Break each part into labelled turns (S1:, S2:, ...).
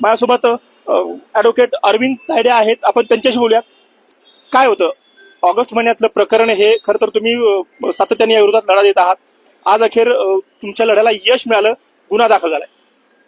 S1: माझ्यासोबत ऍडव्होकेट अरविंद तायडे आहेत. आपण त्यांच्याशी बोलूया काय होतं? ऑगस्ट महिन्यातलं प्रकरण हे खरं तर तुम्ही सातत्याने या विरोधात लढा देत आहात. आज अखेर तुमच्या लढ्याला यश मिळालं गुन्हा दाखल झालाय.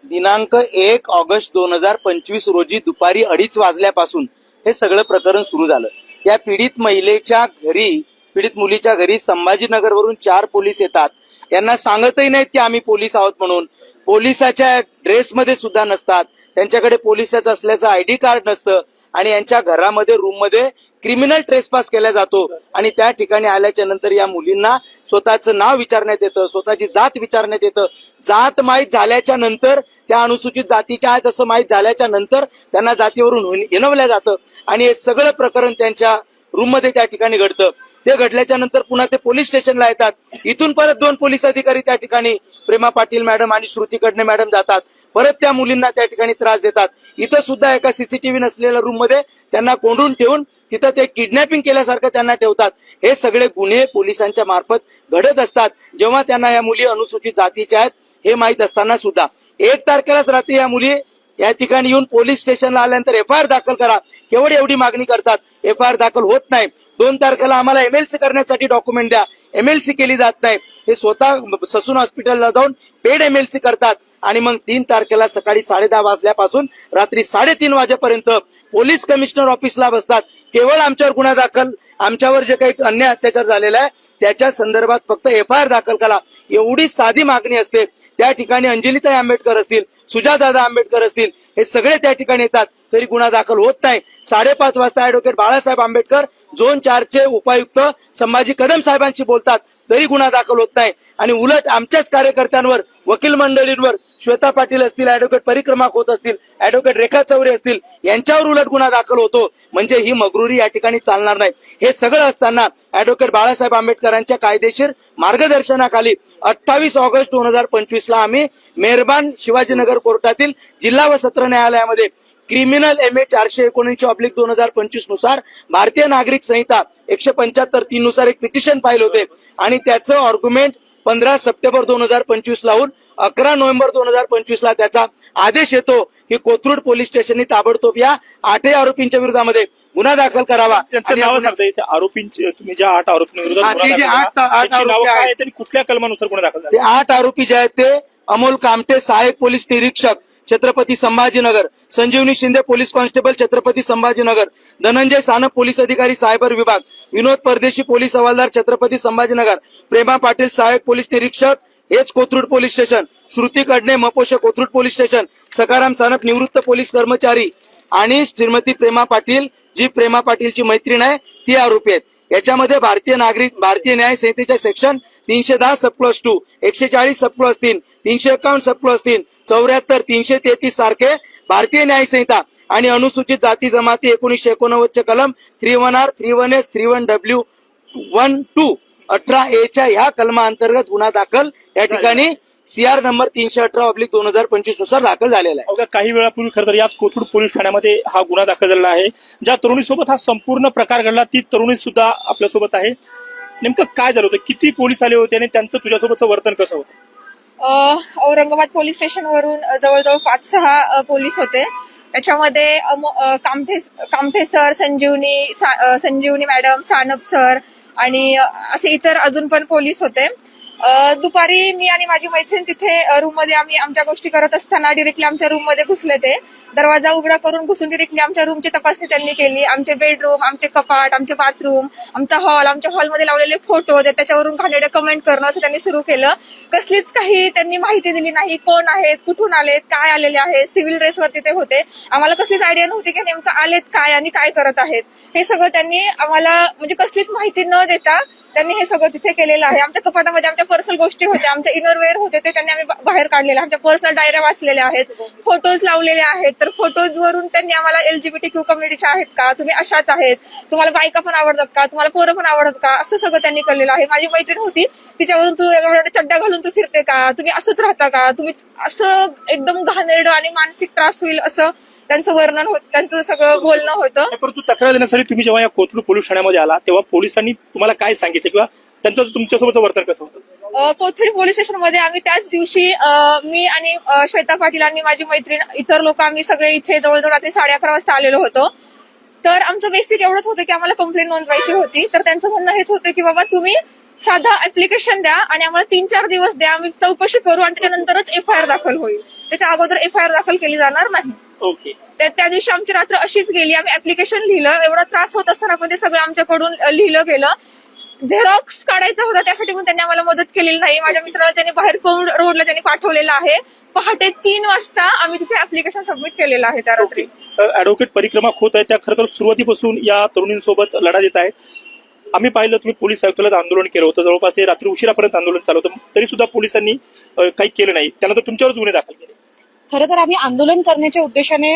S2: दिनांक एक ऑगस्ट दोन हजार पंचवीस रोजी दुपारी अडीच वाजल्यापासून हे सगळं प्रकरण सुरू झालं. या पीडित महिलेच्या घरी पीडित मुलीच्या घरी संभाजीनगरवरून चार पोलीस येतात. यांना सांगतही नाहीत की आम्ही पोलीस आहोत म्हणून. पोलिसाच्या ड्रेसमध्ये सुद्धा नसतात. त्यांच्याकडे पोलिसच असल्याचं आयडी कार्ड नसतं आणि यांच्या घरामध्ये रूममध्ये क्रिमिनल ट्रेसपास केला जातो. आणि त्या ठिकाणी आल्याच्यानंतर या मुलींना स्वतःचं नाव विचारण्यात येतं स्वतःची जात विचारण्यात येतं. जात माहीत झाल्याच्यानंतर त्या अनुसूचित जातीच्या आहेत असं माहीत झाल्याच्यानंतर त्यांना जातीवरून हुन- जातं. आणि हे सगळं प्रकरण त्यांच्या रूममध्ये त्या ठिकाणी घडतं. ते घडल्याच्या नंतर पुन्हा ते पोलीस स्टेशनला येतात. इथून परत दोन पोलीस अधिकारी त्या ठिकाणी प्रेमा पाटील मॅडम आणि श्रुती कडणे मॅडम जातात. परत त्या मुलींना त्या ठिकाणी त्रास देतात. इथं सुद्धा एका सीसीटीव्ही नसलेल्या रूममध्ये त्यांना कोंडून ठेवून तिथं ते किडनॅपिंग केल्यासारखं त्यांना ठेवतात. हे सगळे गुन्हे पोलिसांच्या मार्फत घडत असतात. जेव्हा त्यांना या मुली अनुसूचित जातीच्या आहेत हे माहीत असताना सुद्धा. एक तारखेलाच रात्री या मुली या ठिकाणी येऊन पोलीस स्टेशनला आल्यानंतर एफ आय आर दाखल करा. केवढी एवढी मागणी करतात. एफ आय आर दाखल होत नाही. दोन तारखेला आम्हाला एमएलसी करण्यासाठी डॉक्युमेंट द्या. एमएलसी केली जात नाही. हे स्वतः ससून हॉस्पिटलला जाऊन पेड एमएलसी करतात. आणि मग तीन तारखेला सकाळी साडे दहा वाजल्यापासून रात्री साडेतीन वाजेपर्यंत पोलीस कमिशनर ऑफिसला बसतात. केवळ आमच्यावर गुन्हा दाखल आमच्यावर जे काही अन्याय अत्याचार झालेला आहे त्याच्या संदर्भात फक्त एफ आय आर दाखल करा. एवढी साधी मागणी असते. त्या ठिकाणी अंजलिताई आंबेडकर असतील सुजादादा आंबेडकर असतील हे सगळे त्या ठिकाणी येतात. तरी गुन्हा दाखल होत नाही. साडेपाच वाजता ऍडव्होकेट बाळासाहेब आंबेडकर झोन चारचे उपायुक्त संभाजी कदम साहेबांशी बोलतात. तरी गुन्हा दाखल होत नाही. आणि उलट आमच्याच कार्यकर्त्यांवर वकील मंडळींवर श्वेता पाटील असतील ऍडव्होकेट परिक्रमा होत असतील ऍडव्होकेट रेखा चौरे असतील यांच्यावर उलट गुन्हा दाखल होतो. म्हणजे ही मगरुरी या ठिकाणी चालणार नाही. हे सगळं असताना ऍडव्होकेट बाळासाहेब आंबेडकरांच्या कायदेशीर मार्गदर्शनाखाली अठ्ठावीस ऑगस्ट दोन हजार पंचवीस ला आम्ही मेहरबान शिवाजीनगर कोर्टातील जिल्हा व सत्र न्यायालयामध्ये क्रिमिनल एम ए चारशे एकोणऐंशी ऑब्लिक दोन हजार पंचवीसनुसार भारतीय नागरिक संहिता एकशे पंच्याहत्तर तीन नुसार एक पिटिशन फाईल होते. आणि त्याचं ऑर्ग्युमेंट पंधरा सप्टेंबर दोन हजार पंचवीस लावून अकरा नोव्हेंबर दोन हजार पंचवीस ला त्याचा आदेश येतो की कोथरूड पोलीस स्टेशनने ताबडतोब या आठही आरोपींच्या विरोधामध्ये गुन्हा दाखल करावा.
S1: आरोपींचे तुम्ही ज्या आठ
S2: आरोपी
S1: कुठल्या कलमानुसार गुन्हा दाखल
S2: ते आठ आरोपी जे आहेत ते अमोल कामटे सहाय्यक पोलीस निरीक्षक Chhatrapati Sambhajinagar. Sanjivani Shinde police constable Chhatrapati Sambhajinagar. Dhananjay Sanap police अधिकारी सायबर विभाग. विनोद परदेशी पोलीस हवालदार छत्रपती संभाजीनगर. प्रेमा पाटील सहाय्यक पोलीस निरीक्षक. हेच कोथरूड पोलीस स्टेशन. श्रुती कडणे मपोष कोथरूड पोलीस स्टेशन. सकाराम सानप निवृत्त पोलीस कर्मचारी. आणि श्रीमती प्रेमा पाटील जी प्रेमा पाटीलची मैत्रीण आहे ती आरोपी आहेत. याच्यामध्ये भारतीय नागरिक भारतीय न्याय संहितेच्या सेक्शन तीनशे दहा सब टू एकशे चाळीस सब तीन तीनशे एकावन्न सब तीन चौऱ्याहत्तर तीनशे तेहतीस सारखे भारतीय न्याय संहिता आणि अनुसूचित जाती जमाती एकोणीसशे एकोणनव्वदचे कलम three one R three one S three one W one two अठरा एच्या ह्या कलमा अंतर्गत गुन्हा दाखल या ठिकाणी सीआर नंबर तीनशे अठरा ऑब्लिक दोन हजार पंचवीसनुसार दाखल झालेला आहे.
S1: अवघ्या काही वेळापूर्वी खरं तर याच कोथरूड पोलीस ठाण्यामध्ये हा गुन्हा दाखल झालेला आहे. ज्या तरुणीसोबत हा संपूर्ण प्रकार घडला ती तरुणी सुद्धा आपल्यासोबत आहे. नेमकं काय झालं होतं? किती पोलीस आले होते आणि त्यांचं तुझ्यासोबतचं वर्तन कसं होतं?
S3: अ, औरंगाबाद पोलीस स्टेशनवरून जवळजवळ पाच सहा अ, पोलीस होते. त्याच्यामध्ये अ, कामठे कामठे सर संजीवनी सा- अ, संजीवनी मॅडम सानप सर आणि अ, असे इतर अजून पण पोलीस होते. दुपारी मी आणि माझी मैत्रीण तिथे रूममध्ये आम्ही आमच्या गोष्टी करत असताना डिरेक्टली आमच्या रूममध्ये घुसले ते. दरवाजा उघडा करून घुसून डिरेक्टली आमच्या रूमची तपासणी त्यांनी केली. आमचे बेडरूम आमचे कपाट आमचे बाथरूम आमचा हॉल आमच्या हॉलमध्ये लावलेले फोटो ते त्याच्यावरून घाणेरडे कमेंट करणं असं त्यांनी सुरू केलं. कसलीच काही त्यांनी माहिती दिली नाही कोण आहेत कुठून आलेत काय आलेले आहेत सिव्हिल ड्रेसवरती ते होते. आम्हाला कसलीच आयडिया नव्हती की नेमकं आलेत काय आणि काय करत आहेत. हे सगळं त्यांनी आम्हाला म्हणजे कसलीच माहिती न देता त्यांनी हे सगळं तिथे केलेलं आहे. आमच्या कपाटामध्ये आमच्या पर्सनल गोष्टी होत्या. आमच्या इनरवेअर होते ते त्यांनी आम्ही बाहेर काढलेले. आमच्या पर्सनल डायऱ्या वाचलेल्या आहेत. फोटोज लावलेले आहेत. तर फोटोज वरून त्यांनी आम्हाला एलजीबीटी क्यू कम्युनिटीच्या आहेत का? तुम्ही अशाच आहेत. तुम्हाला बायका पण आवडतात का? तुम्हाला पोरं पण आवडतात का? असं सगळं त्यांनी केलेलं आहे. माझी मैत्रीण होती. तिच्यावरून तू एवढा चड्डा घालून तू फिरते का? तुम्ही असंच राहता का? तुम्ही असं एकदम घाणेरडं आणि मानसिक त्रास होईल असं त्यांचं वर्णन होत त्यांचं सगळं बोलणं होतं.
S1: परंतु तक्रार देण्यासाठी तुम्ही जेव्हा या कोथरूड पोलीस ठाण्यामध्ये आला तेव्हा पोलिसांनी तुम्हाला काय सांगितलं किंवा त्यांचं तुमच्यासोबतचं वर्तन कसं होतं?
S3: कोथळी पोलीस स्टेशनमध्ये आम्ही त्याच दिवशी मी आणि श्वेता पाटील आणि माझी मैत्रीण इतर लोक आम्ही सगळे इथे जवळजवळ रात्री साडे अकरा वाजता आलेलो होतो. तर आमचं बेसिक एवढंच होतं की आम्हाला कंप्लेंट नोंदवायची होती. तर त्यांचं म्हणणं हेच होतं की बाबा तुम्ही साधा ऍप्लिकेशन द्या आणि आम्हाला तीन चार दिवस द्या आम्ही चौकशी करू आणि त्याच्यानंतरच एफ आय आर दाखल होईल. त्याच्या अगोदर एफ आय आर दाखल केली जाणार नाही.
S1: ओके.
S3: त्या त्या दिवशी आमची रात्र अशीच गेली. आम्ही ऍप्लिकेशन लिहिलं. एवढा त्रास होत असताना पण ते सगळं आमच्याकडून लिहिलं गेलं. झेरॉक्स काढायचा होता. त्यासाठी पण त्यांनी आम्हाला मदत केलेली नाही. माझ्या मित्राला त्यांनी बाहेर कोण रोडला त्यांनी पाठवलेलं आहे. पहाटे तीन वाजता आम्ही तिथे ऍप्लिकेशन सबमिट केलेलं आहे त्या रात्री.
S1: ऍडव्होकेट परिक्रमा खोत आहे. त्या खरं तर सुरुवातीपासून या तरुणींसोबत लढा देत आहेत आम्ही पाहिलं तुम्ही पोलीस आयुक्ताला आंदोलन केलं होतं. जवळपास ते रात्री उशिरापर्यंत आंदोलन चालू होतं. तरी सुद्धा पोलिसांनी काही केलं नाही. त्यानंतर तुमच्यावरच गुन्हे दाखल केले.
S4: खरं तर आम्ही आंदोलन करण्याच्या उद्देशाने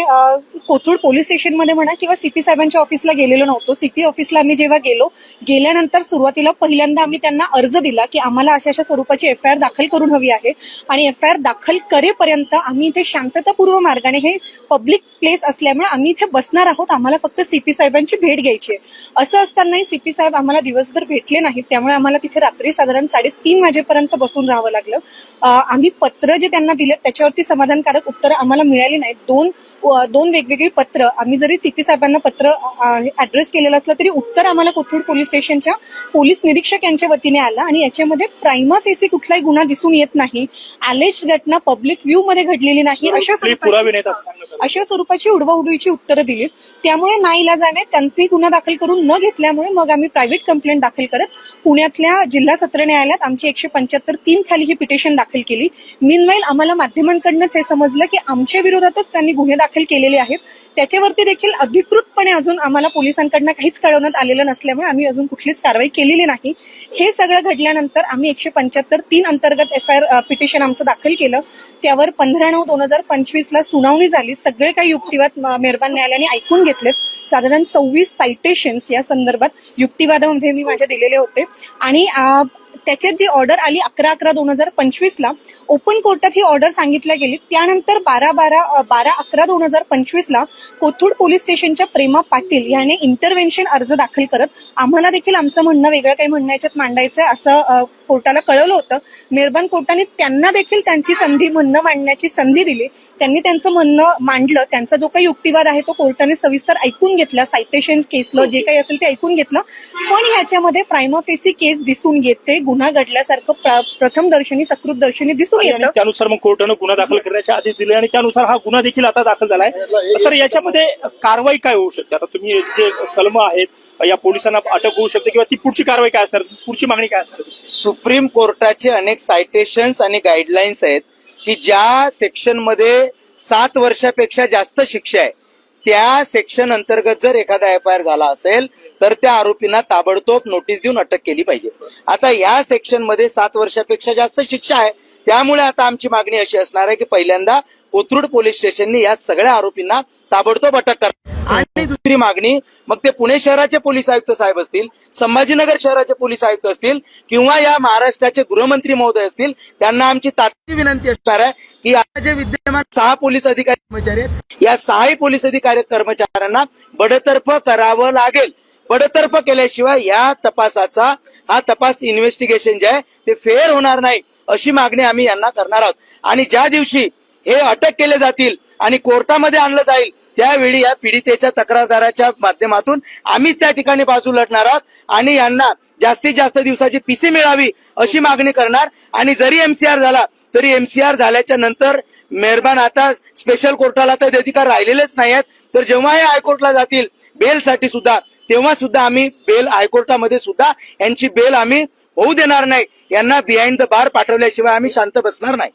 S4: कोथरूड पोलीस स्टेशनमध्ये म्हणा किंवा सीपी साहेबांच्या ऑफिसला गेलेलो नव्हतो. सीपी ऑफिसला आम्ही जेव्हा गेलो गेल्यानंतर सुरुवातीला पहिल्यांदा आम्ही त्यांना अर्ज दिला की आम्हाला अशा अशा स्वरूपाची एफ आय आर दाखल करून हवी आहे. आणि एफ आय आर दाखल करेपर्यंत आम्ही इथे शांततापूर्व मार्गाने हे पब्लिक प्लेस असल्यामुळे आम्ही इथे बसणार आहोत. आम्हाला फक्त सीपी साहेबांची भेट घ्यायची आहे. असं असतानाही सीपी साहेब आम्हाला दिवसभर भेटले नाहीत. त्यामुळे आम्हाला तिथे रात्री साधारण साडेतीन वाजेपर्यंत बसून राहावं लागलं. आम्ही पत्र जे त्यांना दिलं त्याच्यावरती समाधानकारक उत्तरं आम्हाला मिळाली नाहीत. दोन दोन वेगवेगळी पत्र. आम्ही जरी सीपी साहेबांना पत्र ऍड्रेस केलेलं असलं तरी उत्तर आम्हाला कोथरूड पोलीस स्टेशनच्या पोलीस निरीक्षक यांच्या वतीने आलं आणि याच्यामध्ये प्रायमा फेसी कुठलाही गुन्हा दिसून येत नाही. अलेज घटना पब्लिक व्ह्यू मध्ये घडलेली नाही. अशा स्वरूपाची-. अशा स्वरूपाची उडवाउडवीची उत्तरं दिलीत. त्यामुळे नाईलाजाने त्यांनी गुन्हा दाखल करून न घेतल्यामुळे मग आम्ही प्रायव्हेट कंप्लेंट दाखल करत पुण्यातल्या जिल्हा सत्र न्यायालयात आमची एकशे पंच्याहत्तर तीन खाली ही पिटिशन दाखल केली. मिनवाईल आम्हाला माध्यमांकडनंच हे समजलं. की आमच्या विरोधातच त्यांनी गुन्हे दाखल केलेले आहेत. त्याच्यावरती देखील अधिकृतपणे अजून आम्हाला पोलिसांकडनं काहीच कळवण्यात आलेलं नसल्यामुळे आम्ही अजून कुठलीच कारवाई केलेली नाही. हे सगळं घडल्यानंतर आम्ही एकशे पंच्याहत्तर तीन अंतर्गत एफ आय आर पिटिशन आमचं दाखल केलं. त्यावर पंधरा नऊ दोन हजार पंचवीस ला सुनावणी झाली. सगळे काही युक्तिवाद मेहरबान न्यायालयाने ऐकून घेतलेत. साधारण सव्वीस सायटेशन्स या संदर्भात युक्तिवादामध्ये मी माझ्या दिलेले होते. आणि त्याच्यात जी ऑर्डर आली अकरा अकरा दोन हजार पंचवीस ला ओपन कोर्टात ही ऑर्डर सांगितल्या गेली. त्यानंतर बारा बारा बारा अकरा दोन हजार पंचवीस ला कोथरूड पोलीस स्टेशनच्या प्रेमा पाटील याने इंटरव्हेन्शन अर्ज दाखल करत आम्हाला देखील आमचं म्हणणं वेगळं काही म्हणणं याच्यात मांडायचं असं कोर्टाला कळवलं होतं. मेहरबान कोर्टाने त्यांना देखील त्यांची संधी म्हणणं मांडण्याची संधी दिली. त्यांनी त्यांचं म्हणणं मांडलं. त्यांचा जो काही युक्तिवाद आहे तो कोर्टाने सविस्तर ऐकून घेतला. सायटेशन केसलं जे काही असेल ते ऐकून घेतलं. पण ह्याच्यामध्ये प्रायमाफेसी केस दिसून येते. गुन्हा घडल्यासारखं प्र- प्रथम दर्शनी सकृत दर्शनी दिसून येतं.
S1: त्यानुसार मग कोर्टानं गुन्हा दाखल करण्याच्या आधी दिले आणि त्यानुसार हा गुन्हा देखील आता दाखल झालाय. सर याच्यामध्ये कारवाई काय होऊ शकते? आता तुम्ही जे कलम आहेत या पोलिसांना अटक होऊ शकते किंवा ती पुढची कारवाई काय असणार? पुढची मागणी काय असणार?
S2: सुप्रीम कोर्टाचे अनेक सायटेशन्स आणि गाईडलाईन्स आहेत की ज्या सेक्शनमध्ये सात वर्षापेक्षा जास्त शिक्षा आहे. त्या सेक्शन अंतर्गत जर एखादा एफ आय आर झाला असेल तर त्या आरोपींना ताबडतोब नोटीस देऊन अटक केली पाहिजे. आता या सेक्शनमध्ये सात वर्षापेक्षा जास्त शिक्षा आहे. त्यामुळे आता आमची मागणी अशी असणार आहे की पहिल्यांदा कोथरूड पोलीस स्टेशनने या सगळ्या आरोपींना ताबडतोब अटक करा. आणि दुसरी मागणी मग ते पुणे शहराचे पोलीस आयुक्त साहेब असतील संभाजीनगर शहराचे पोलीस आयुक्त असतील किंवा या महाराष्ट्राचे गृहमंत्री महोदय असतील त्यांना आमची तात्काळ विनंती असणार आहे की आता जे विद्यमान सहा पोलीस अधिकारी कर्मचारी आहेत या सहाही पोलीस अधिकारी कर्मचाऱ्यांना बडतर्फ करावं लागेल. बडतर्फ केल्याशिवाय या तपासाचा हा तपास इन्व्हेस्टिगेशन जे आहे ते फेअर होणार नाही अशी मागणी आम्ही यांना करणार आहोत. आणि ज्या दिवशी हे अटक केले जातील आणि कोर्टामध्ये आणलं जाईल. त्यावेळी या पीडितेच्या तक्रारदाराच्या माध्यमातून आम्हीच त्या ठिकाणी बाजू लढणार आहोत आणि यांना जास्तीत जास्त दिवसाची पीसी मिळावी अशी मागणी करणार. आणि जरी एमसीआर झाला तरी एमसीआर झाल्याच्यानंतर मेहरबान आता स्पेशल कोर्टाला तर अधिकार राहिलेलेच नाही आहेत तर जेव्हा हे हायकोर्टला जातील बेलसाठी सुद्धा तेव्हा सुद्धा आम्ही बेल हायकोर्टामध्ये सुद्धा यांची बेल आम्ही होऊ देणार नाही. यांना बिहाइंड द बार पाठवल्याशिवाय आम्ही शांत बसणार नाही.